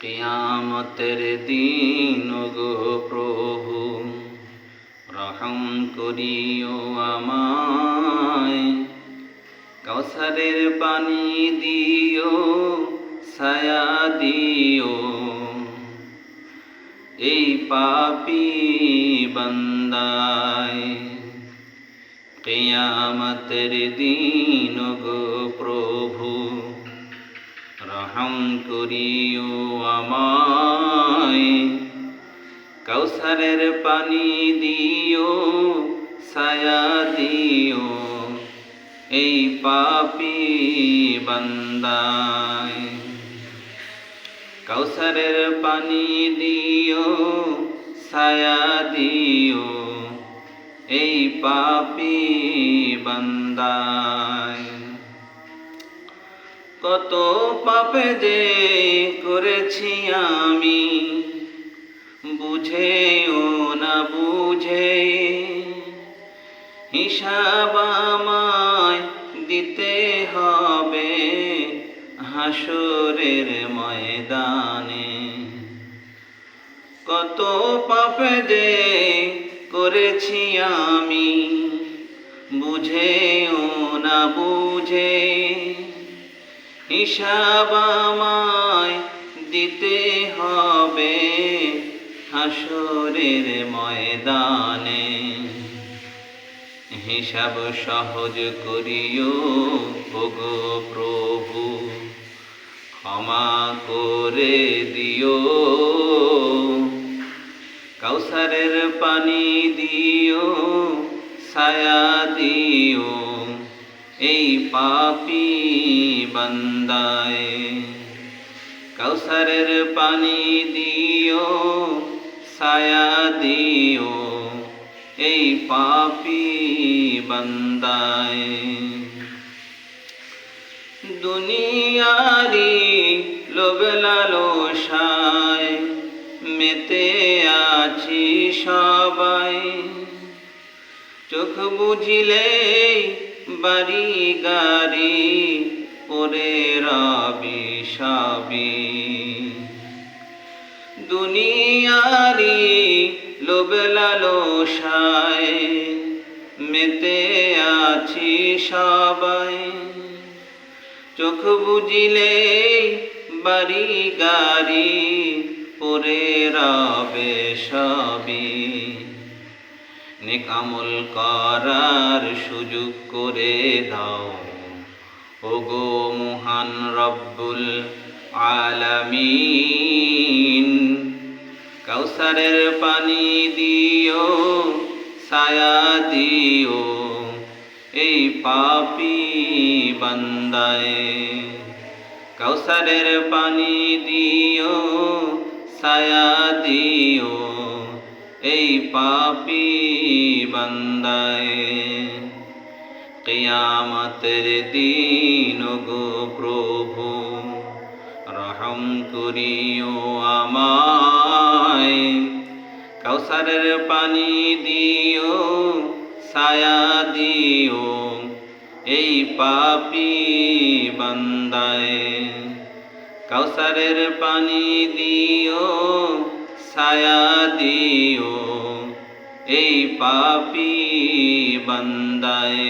কিয়ামতের দিন গো প্রভু, রহম করিও আমায়। কৌসারের পানি দিও, ছায়া দিও। এই পাপি বন্দায় কিয়ামতের দিন গো প্রভু রহম করিও আমায়। কৌসারের পানি দিও, ছায়া দিও, এই পাপি বন্দায়। কৌসারের পানি দিও, ছায়া দিও, এই পাপি বন্দায়। কত পাপে যে করেছি আমি। বুঝেও না বুঝে, হিসাব আমায় দিতে হবে হাসরের ময়দানে। কত পাপে যে করেছি আমি, বুঝেও না বুঝে হিসাব আমায় দিতে হবে হাসরের ময়দানে। হিসাব সহজ করিও, ওগো প্রভু, ক্ষমা করে দিও। কাউসারের পানি দিও, ছায়া দিও। এই পাপি বন্দায়। কৌসারের পানি দিও, ছায়া দিও, এই পাপি বন্দায়। দুনিয়ারি লোভ লালসায় মেতে আছি সবাই। চোখ বুঝিলে বাড়ি গাড়ি পরে রবি সবি দুনিয়ারি লোভ লালসায় মেতে আছি সবাই। চোখ বুঝিলে বাড়ি গাড়ি পরে রবে সবই। নেকামল করার সুযোগ করে দাও। ওগো মহান রব্বুল আলামিন, কাউসারের পানি দিও, ছায়া দিও এই পাপি বান্দায়। কৌসারের পানি দিও, ছায়া দিও এই পাপি বান্দায়, কিয়ামতের দিন গো প্রভু, রহম করিও আমায়। কৌসারের পানি দিও, ছায়া দিও এই পাপি বান্দায়। কৌসারের পানি দিও ছায়া দিও এই পাপি বান্দায়।